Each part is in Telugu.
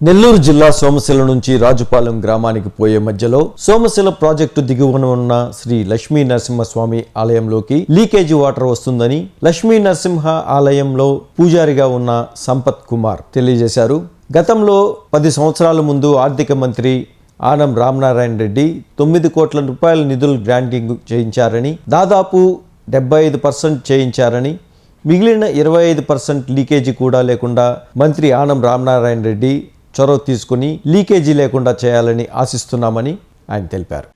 నెల్లూరు జిల్లా సోమశిల నుంచి రాజుపాలెం గ్రామానికి పోయే మధ్యలో సోమశిల ప్రాజెక్టు దిగువన ఉన్న శ్రీ లక్ష్మీ నరసింహస్వామి ఆలయంలోకి లీకేజీ వాటర్ వస్తుందని లక్ష్మీ నరసింహ ఆలయంలో పూజారిగా ఉన్న సంపత్ కుమార్ తెలియజేశారు. గతంలో పది సంవత్సరాల ముందు ఆర్థిక మంత్రి ఆనం రామనారాయణ రెడ్డి తొమ్మిది కోట్ల రూపాయల నిధులు గ్రాంటింగ్ చేయించారని దాదాపు డెబ్బై ఐదు పర్సెంట్ చేయించారని మిగిలిన ఇరవై ఐదు పర్సెంట్ లీకేజీ కూడా లేకుండా మంత్రి ఆనం రామనారాయణ రెడ్డి చొరవ తీసుకుని లీకేజీ లేకుండా చేయాలని ఆశిస్తున్నామని ఆయన తెలిపారు.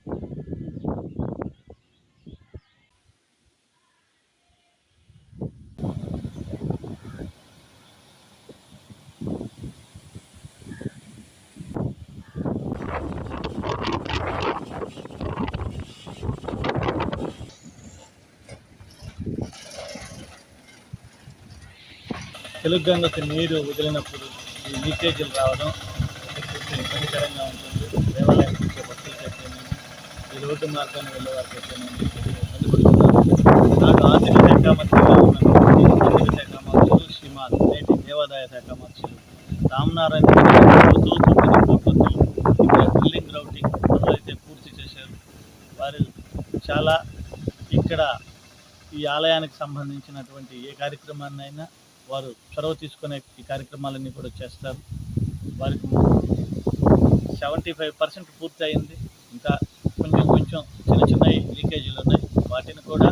తెలుగంగకు నీరు వదిలినప్పుడు ఈ లీకేజీలు రావడం కొంచెం ఇబ్బందికరంగా ఉంటుంది. దేవాలయానికి వచ్చే భక్తులకు ఈ రోడ్డు మార్గాన్ని వెళ్ళే వారికి అయితేనేమి ఇబ్బంది పడుతున్నారు నాకు ఆర్థిక శాఖ మంత్రిగా ఉన్నటువంటి ఆర్థిక శాఖ మంత్రులు శ్రీమాన్ నేటి దేవాదాయ శాఖ మంత్రులు రామనారాయణ రెడ్డి తొమ్మిది కోట్లతో ఇక్కడ బిల్డింగ్ రౌటింగ్ అయితే పూర్తి చేశారు. వారు చాలా ఇక్కడ ఈ ఆలయానికి సంబంధించినటువంటి ఏ కార్యక్రమాన్నైనా వారు చొరవ తీసుకునే ఈ కార్యక్రమాలన్నీ కూడా చేస్తారు. వారికి సెవెంటీ ఫైవ్ పర్సెంట్ పూర్తి అయింది ఇంకా కొంచెం కొంచెం చిన్న చిన్న లీకేజీలు ఉన్నాయి. వాటిని కూడా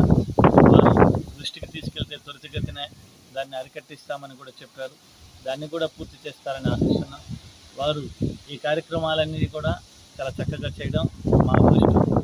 వారు దృష్టికి తీసుకెళ్తే త్వరితగతిన దాన్ని అరికట్టిస్తామని కూడా చెప్పారు. దాన్ని కూడా పూర్తి చేస్తారని ఆశిస్తున్నాం. వారు ఈ కార్యక్రమాలన్నీ కూడా చాలా చక్కగా చేయడం మా అదృష్టం.